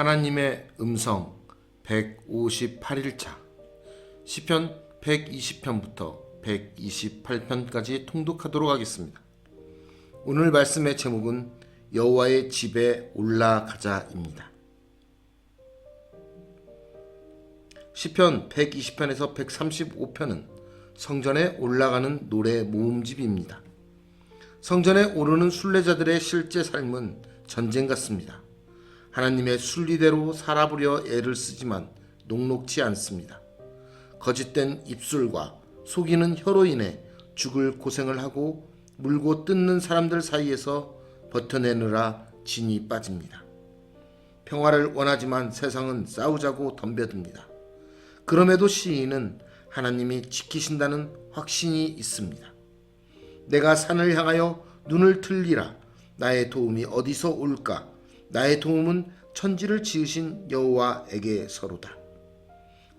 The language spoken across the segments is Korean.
하나님의 음성 158일차 시편 120편부터 128편까지 통독하도록 하겠습니다. 오늘 말씀의 제목은 여호와의 집에 올라가자입니다. 시편 120편에서 135편은 성전에 올라가는 노래 모음집입니다. 성전에 오르는 순례자들의 실제 삶은 전쟁 같습니다. 하나님의 순리대로 살아보려 애를 쓰지만 녹록지 않습니다. 거짓된 입술과 속이는 혀로 인해 죽을 고생을 하고 물고 뜯는 사람들 사이에서 버텨내느라 진이 빠집니다. 평화를 원하지만 세상은 싸우자고 덤벼듭니다. 그럼에도 시인은 하나님이 지키신다는 확신이 있습니다. 내가 산을 향하여 눈을 틀리라. 나의 도움이 어디서 올까? 나의 도움은 천지를 지으신 여호와에게서로다.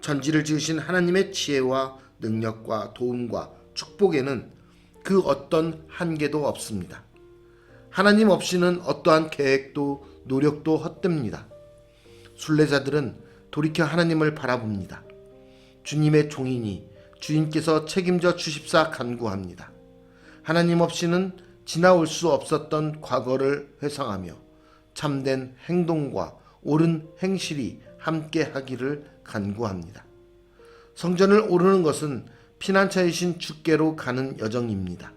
천지를 지으신 하나님의 지혜와 능력과 도움과 축복에는 그 어떤 한계도 없습니다. 하나님 없이는 어떠한 계획도 노력도 헛됩니다. 순례자들은 돌이켜 하나님을 바라봅니다. 주님의 종이니 주인께서 책임져 주십사 간구합니다. 하나님 없이는 지나올 수 없었던 과거를 회상하며 참된 행동과 옳은 행실이 함께 하기를 간구합니다. 성전을 오르는 것은 피난처이신 주께로 가는 여정입니다.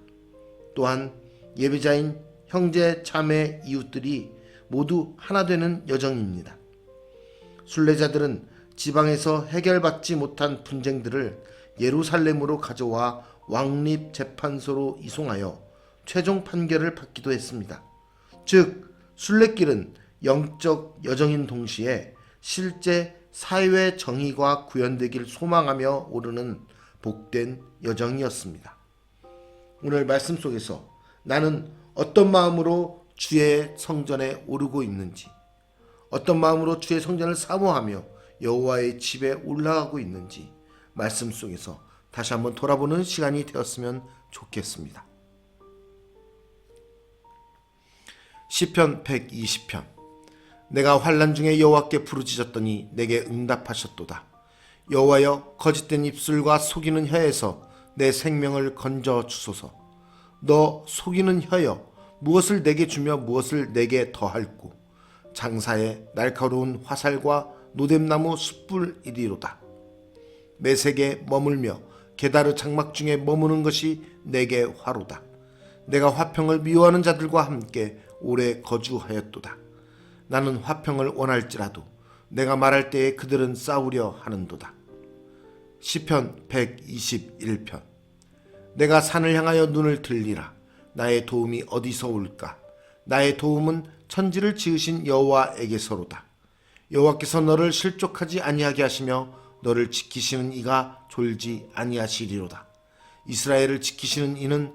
또한 예배자인 형제 자매 이웃들이 모두 하나 되는 여정입니다. 순례자들은 지방에서 해결받지 못한 분쟁들을 예루살렘으로 가져와 왕립 재판소로 이송하여 최종 판결을 받기도 했습니다. 즉 순례길은 영적 여정인 동시에 실제 사회 정의가 구현되길 소망하며 오르는 복된 여정이었습니다. 오늘 말씀 속에서 나는 어떤 마음으로 주의 성전에 오르고 있는지, 어떤 마음으로 주의 성전을 사모하며 여호와의 집에 올라가고 있는지 말씀 속에서 다시 한번 돌아보는 시간이 되었으면 좋겠습니다. 시편 120편 내가 환란 중에 여호와께 부르짖었더니 내게 응답하셨도다. 여호와여 거짓된 입술과 속이는 혀에서 내 생명을 건져 주소서. 너 속이는 혀여 무엇을 내게 주며 무엇을 내게 더할꼬 장사에 날카로운 화살과 노뎀나무 숯불 이리로다. 매색에 머물며 게다르 장막 중에 머무는 것이 내게 화로다. 내가 화평을 미워하는 자들과 함께 오래 거주하였도다. 나는 화평을 원할지라도 내가 말할 때에 그들은 싸우려 하는도다. 시편 121편 내가 산을 향하여 눈을 들리라 나의 도움이 어디서 올까 나의 도움은 천지를 지으신 여호와에게서로다. 여호와께서 너를 실족하지 아니하게 하시며 너를 지키시는 이가 졸지 아니하시리로다. 이스라엘을 지키시는 이는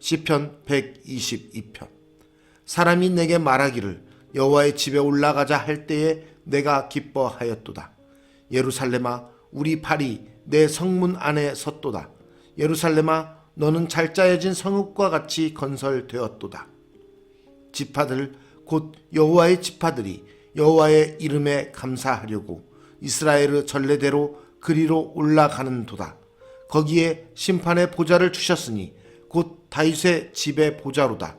시편 122편 사람이 내게 말하기를 여호와의 집에 올라가자 할 때에 내가 기뻐하였도다. 예루살렘아 우리 발이 내 성문 안에 섰도다. 예루살렘아 너는 잘 짜여진 성읍과 같이 건설되었도다. 지파들 곧 여호와의 지파들이 여호와의 이름에 감사하려고 이스라엘의 전례대로 그리로 올라가는도다. 거기에 심판의 보좌를 주셨으니 곧 다윗의 집의 보좌로다.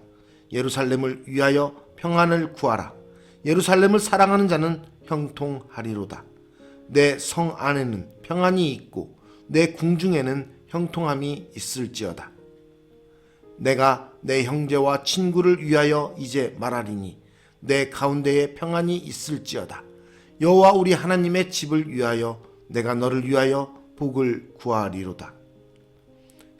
예루살렘을 위하여 평안을 구하라. 예루살렘을 사랑하는 자는 형통하리로다. 내 성 안에는 평안이 있고 내 궁중에는 형통함이 있을지어다. 내가 내 형제와 친구를 위하여 이제 말하리니 내 가운데에 평안이 있을지어다. 여호와 우리 하나님의 집을 위하여 내가 너를 위하여 복을 구하리로다.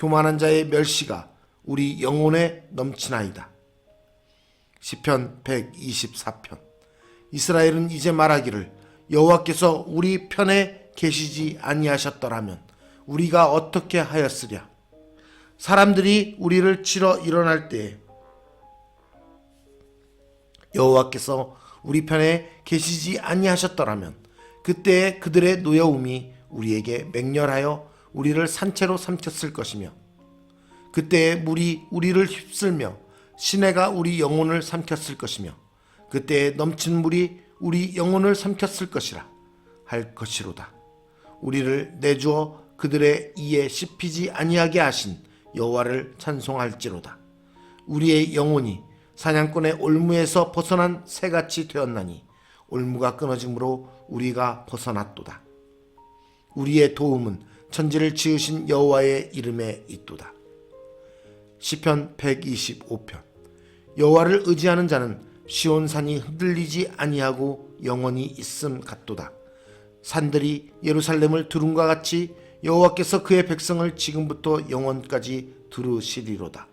교만한 자의 멸시가 우리 영혼에 넘치나이다. 시편 124편 이스라엘은 이제 말하기를 여호와께서 우리 편에 계시지 아니하셨더라면 우리가 어떻게 하였으랴 사람들이 우리를 치러 일어날 때에 여호와께서 우리 편에 계시지 아니하셨더라면 그때에 그들의 노여움이 우리에게 맹렬하여 우리를 산채로 삼켰을 것이며 그때에 물이 우리를 휩쓸며 시내가 우리 영혼을 삼켰을 것이며 그때에 넘친 물이 우리 영혼을 삼켰을 것이라 할 것이로다. 우리를 내주어 그들의 이에 씹히지 아니하게 하신 여호와를 찬송할지로다. 우리의 영혼이 사냥꾼의 올무에서 벗어난 새같이 되었나니 올무가 끊어짐으로 우리가 벗어났도다. 우리의 도움은 천지를 지으신 여호와의 이름에 있도다. 시편 125편 여호와를 의지하는 자는 시온산이 흔들리지 아니하고 영원히 있음 같도다. 산들이 예루살렘을 두rum과 같이 여호와께서 그의 백성을 지금부터 영원까지 두르시리로다.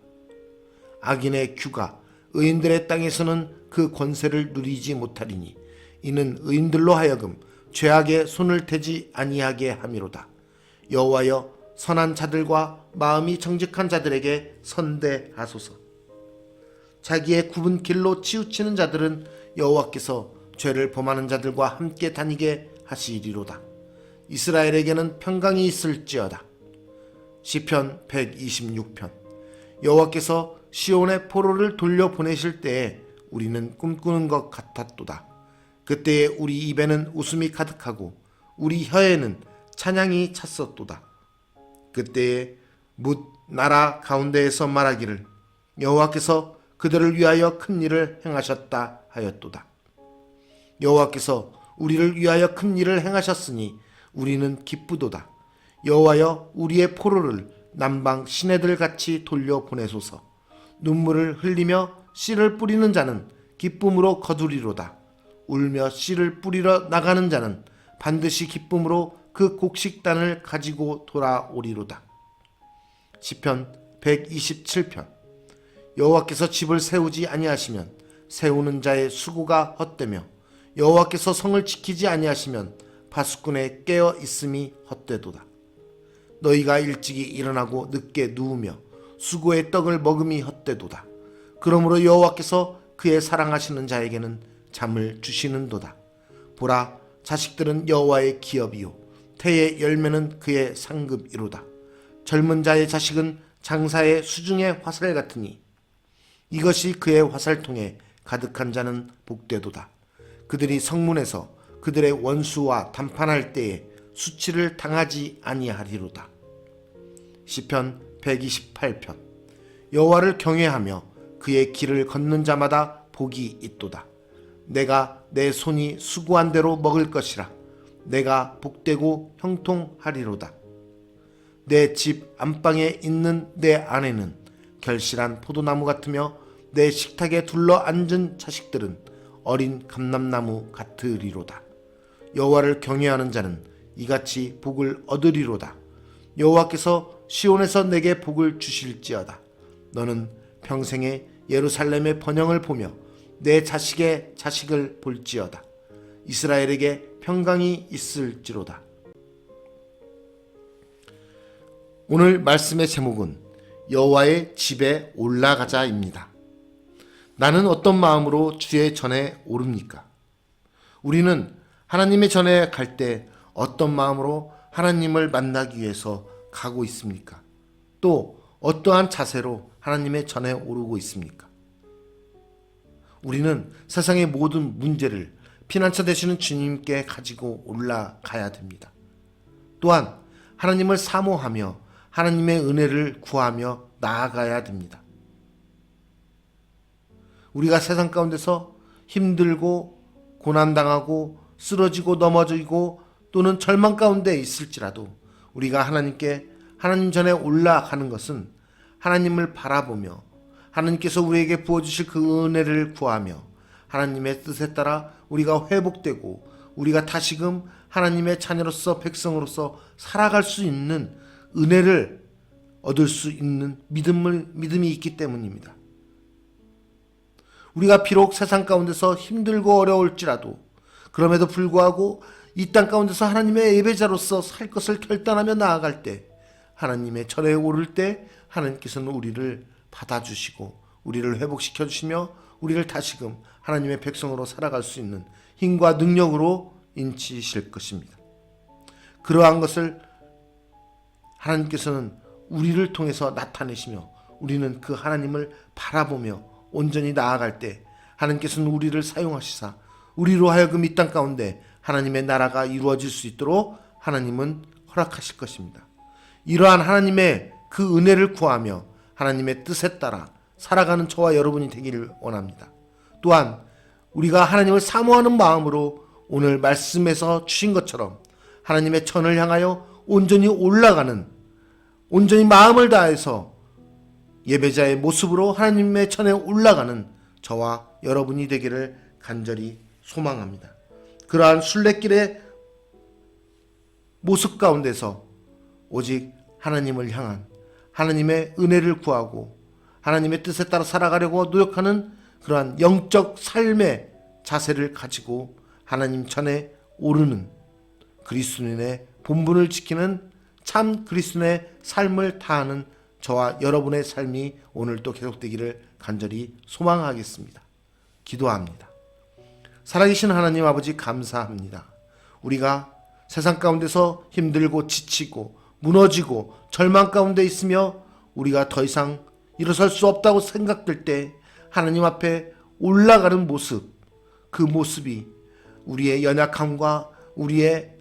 악인의 규가 의인들의 땅에서는 그 권세를 누리지 못하리니 이는 의인들로 하여금 죄악에 손을 대지 아니하게 함이로다. 여호와여 선한 자들과 마음이 정직한 자들에게 선대하소서. 자기의 굽은 길로 치우치는 자들은 여호와께서 죄를 범하는 자들과 함께 다니게 하시리로다. 이스라엘에게는 평강이 있을지어다. 시편 126편 여호와께서 시온의 포로를 돌려 보내실 때에 우리는 꿈꾸는 것 같았도다. 그때에 우리 입에는 웃음이 가득하고 우리 혀에는 찬양이 찼었도다. 그때에 묻 나라 가운데에서 말하기를 여호와께서 그들을 위하여 큰 일을 행하셨다 하였도다. 여호와께서 우리를 위하여 큰 일을 행하셨으니 우리는 기쁘도다. 여호와여 우리의 포로를 남방 시내들 같이 돌려 보내소서. 눈물을 흘리며 씨를 뿌리는 자는 기쁨으로 거두리로다. 울며 씨를 뿌리러 나가는 자는 반드시 기쁨으로 그 곡식단을 가지고 돌아오리로다. 시편 127편 여호와께서 집을 세우지 아니하시면 세우는 자의 수고가 헛되며 여호와께서 성을 지키지 아니하시면 파수꾼의 깨어 있음이 헛되도다. 너희가 일찍이 일어나고 늦게 누우며 수고의 떡을 먹음이 헛되도다. 그러므로 여호와께서 그의 사랑하시는 자에게는 잠을 주시는도다. 보라 자식들은 여호와의 기업이요 태의 열매는 그의 상급이로다. 젊은 자의 자식은 장사의 수중의 화살 같으니 이것이 그의 화살통에 가득한 자는 복되도다. 그들이 성문에서 그들의 원수와 담판할 때에 수치를 당하지 아니하리로다. 시편 128편 여호와를 경외하며 그의 길을 걷는 자마다 복이 있도다. 내가 내 손이 수고한 대로 먹을 것이라. 내가 복되고 형통하리로다. 내 집 안방에 있는 내 아내는 결실한 포도나무 같으며 내 식탁에 둘러 앉은 자식들은 어린 감람나무 같으리로다. 여호와를 경외하는 자는 이같이 복을 얻으리로다. 여호와께서 시온에서 내게 복을 주실지어다. 너는 평생에 예루살렘의 번영을 보며 내 자식의 자식을 볼지어다. 이스라엘에게 평강이 있을지로다. 오늘 말씀의 제목은 여호와의 집에 올라가자입니다. 나는 어떤 마음으로 주의 전에 오릅니까? 우리는 하나님의 전에 갈 때 어떤 마음으로 하나님을 만나기 위해서 가고 있습니까? 또 어떠한 자세로 하나님의 전에 오르고 있습니까? 우리는 세상의 모든 문제를 피난처 되시는 주님께 가지고 올라가야 됩니다. 또한 하나님을 사모하며 하나님의 은혜를 구하며 나아가야 됩니다. 우리가 세상 가운데서 힘들고 고난당하고 쓰러지고 넘어지고 또는 절망 가운데 있을지라도 우리가 하나님께 하나님 전에 올라가는 것은 하나님을 바라보며 하나님께서 우리에게 부어주실 그 은혜를 구하며 하나님의 뜻에 따라 우리가 회복되고 우리가 다시금 하나님의 자녀로서 백성으로서 살아갈 수 있는 은혜를 얻을 수 있는 믿음을 믿음이 있기 때문입니다. 우리가 비록 세상 가운데서 힘들고 어려울지라도 그럼에도 불구하고 이 땅 가운데서 하나님의 예배자로서 살 것을 결단하며 나아갈 때 하나님의 절에 오를 때 하나님께서는 우리를 받아주시고 우리를 회복시켜 주시며 우리를 다시금 하나님의 백성으로 살아갈 수 있는 힘과 능력으로 인치실 것입니다. 그러한 것을 하나님께서는 우리를 통해서 나타내시며 우리는 그 하나님을 바라보며 온전히 나아갈 때 하나님께서는 우리를 사용하시사 우리로 하여금 이 땅 가운데 하나님의 나라가 이루어질 수 있도록 하나님은 허락하실 것입니다. 이러한 하나님의 그 은혜를 구하며 하나님의 뜻에 따라 살아가는 저와 여러분이 되기를 원합니다. 또한 우리가 하나님을 사모하는 마음으로 오늘 말씀에서 주신 것처럼 하나님의 천을 향하여 온전히 올라가는 온전히 마음을 다해서 예배자의 모습으로 하나님의 천에 올라가는 저와 여러분이 되기를 간절히 소망합니다. 그러한 순례길의 모습 가운데서 오직 하나님을 향한 하나님의 은혜를 구하고 하나님의 뜻에 따라 살아가려고 노력하는 그러한 영적 삶의 자세를 가지고 하나님 전에 오르는 그리스도인의 본분을 지키는 참 그리스도인의 삶을 다하는 저와 여러분의 삶이 오늘 또 계속되기를 간절히 소망하겠습니다. 기도합니다. 살아계신 하나님 아버지 감사합니다. 우리가 세상 가운데서 힘들고 지치고 무너지고 절망 가운데 있으며 우리가 더 이상 일어설 수 없다고 생각될 때 하나님 앞에 올라가는 모습, 그 모습이 우리의 연약함과 우리의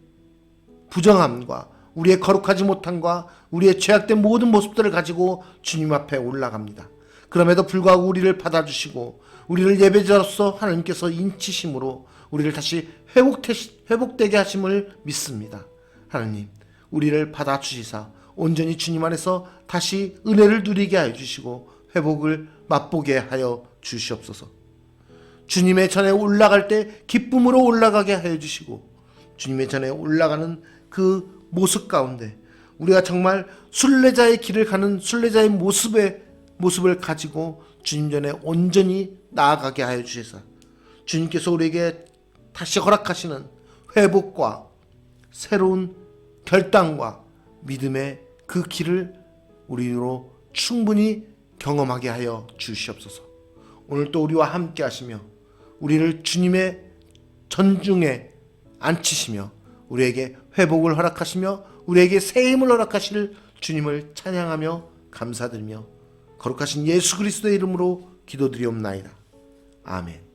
부정함과 우리의 거룩하지 못함과 우리의 죄악된 모든 모습들을 가지고 주님 앞에 올라갑니다. 그럼에도 불구하고 우리를 받아주시고 우리를 예배자로서 하나님께서 인치심으로 우리를 다시 회복되, 회복되게 하심을 믿습니다. 하나님, 우리를 받아주시사 온전히 주님 안에서 다시 은혜를 누리게 하여 주시고 회복을 맛보게 하여 주시옵소서. 주님의 전에 올라갈 때 기쁨으로 올라가게 하여 주시고 주님의 전에 올라가는 그 모습 가운데 우리가 정말 순례자의 길을 가는 순례자의 모습의 모습을 가지고 주님 전에 온전히 나아가게 하여 주셔서 주님께서 우리에게 다시 허락하시는 회복과 새로운 결단과 믿음의 그 길을 우리로 충분히 경험하게 하여 주시옵소서. 오늘 또 우리와 함께 하시며 우리를 주님의 전중에 앉히시며 우리에게 회복을 허락하시며 우리에게 새 힘을 허락하실 주님을 찬양하며 감사드리며 거룩하신 예수 그리스도의 이름으로 기도드리옵나이다. 아멘.